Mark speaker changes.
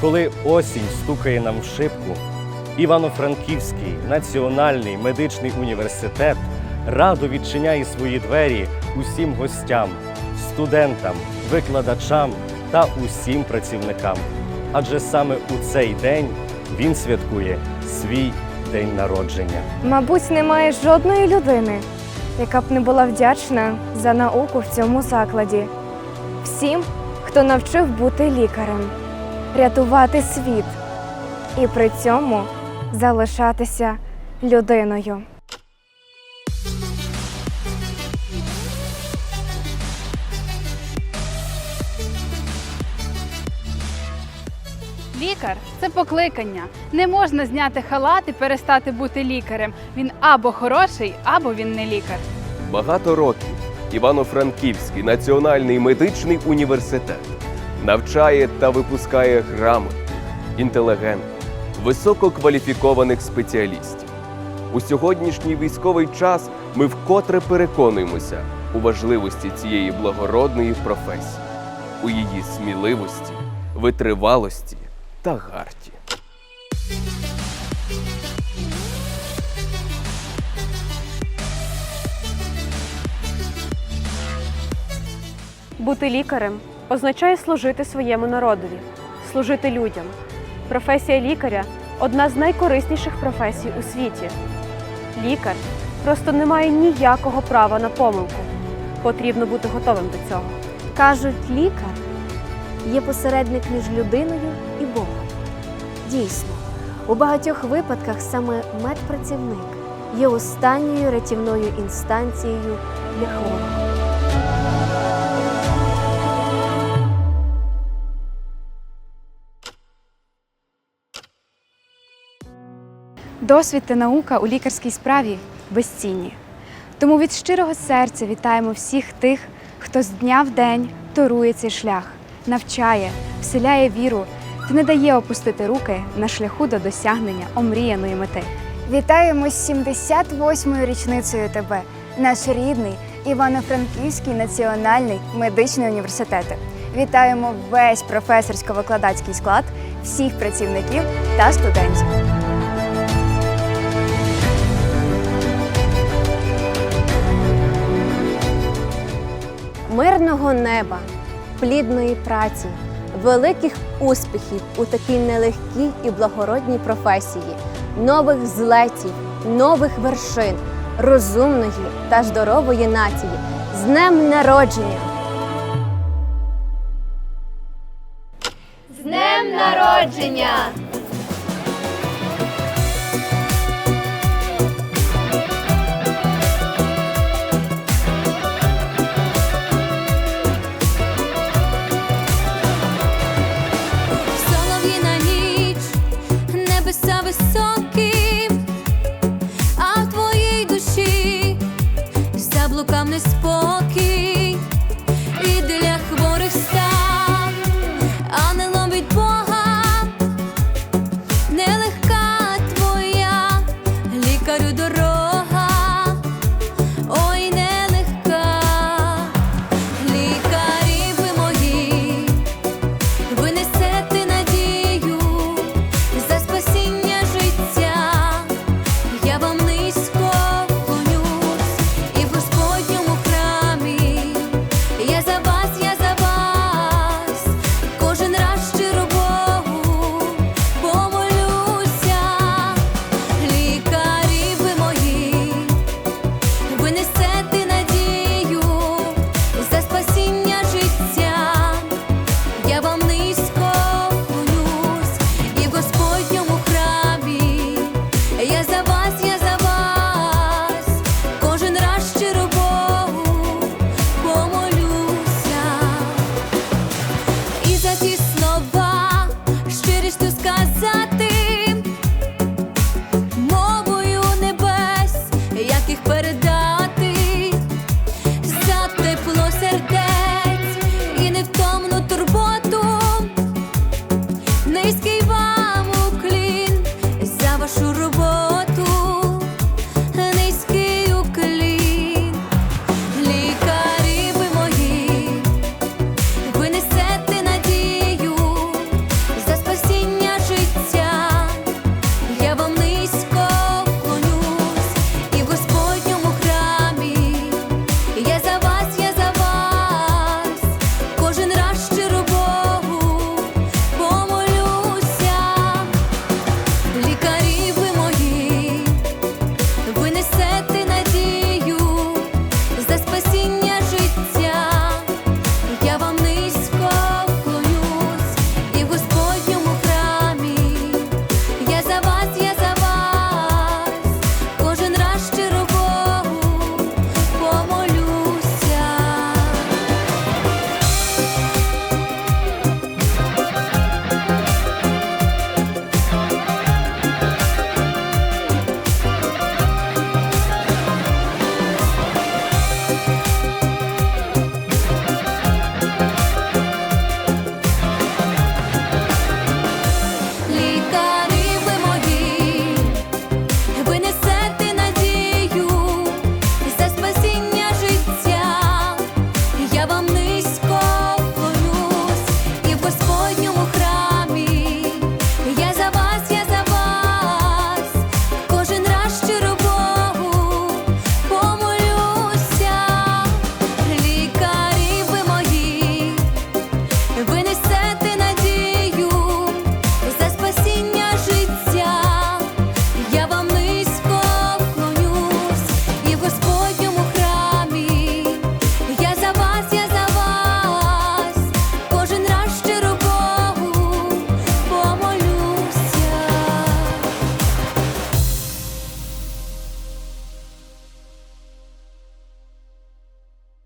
Speaker 1: Коли осінь стукає нам в шибку, Івано-Франківський національний медичний університет радо відчиняє свої двері усім гостям, студентам, викладачам та усім працівникам. Адже саме у цей день він святкує свій день народження.
Speaker 2: Мабуть, немає жодної людини, яка б не була вдячна за науку в цьому закладі. Всім, хто навчив бути лікарем, рятувати світ і при цьому залишатися людиною.
Speaker 3: Лікар це покликання. Не можна зняти халат і перестати бути лікарем. Він або хороший, або він не лікар.
Speaker 4: Багато років Івано-Франківський національний медичний університет навчає та випускає грамотних, інтелігентних, висококваліфікованих спеціалістів. У сьогоднішній військовий час ми вкотре переконуємося у важливості цієї благородної професії, у її сміливості, витривалості та гарті.
Speaker 5: Бути лікарем означає служити своєму народові, служити людям. Професія лікаря одна з найкорисніших професій у світі. Лікар просто не має ніякого права на помилку. Потрібно бути готовим до цього.
Speaker 6: Кажуть, лікар є посередник між людиною і Богом. Дійсно, у багатьох випадках саме медпрацівник є останньою рятівною інстанцією для хворого.
Speaker 7: Досвід та наука у лікарській справі безцінні. Тому від щирого серця вітаємо всіх тих, хто з дня в день торує цей шлях, навчає, вселяє віру та не дає опустити руки на шляху до досягнення омріяної мети.
Speaker 2: Вітаємо з 78-ю річницею тебе, наш рідний Івано-Франківський національний медичний університет. Вітаємо весь професорсько-викладацький склад, всіх працівників та студентів.
Speaker 6: Мирного неба, плідної праці, великих успіхів у такій нелегкій і благородній професії, нових злетів, нових вершин, розумної та здорової нації. З днем народження!
Speaker 8: З днем народження!
Speaker 9: Заблукав неспокій, і для хворих став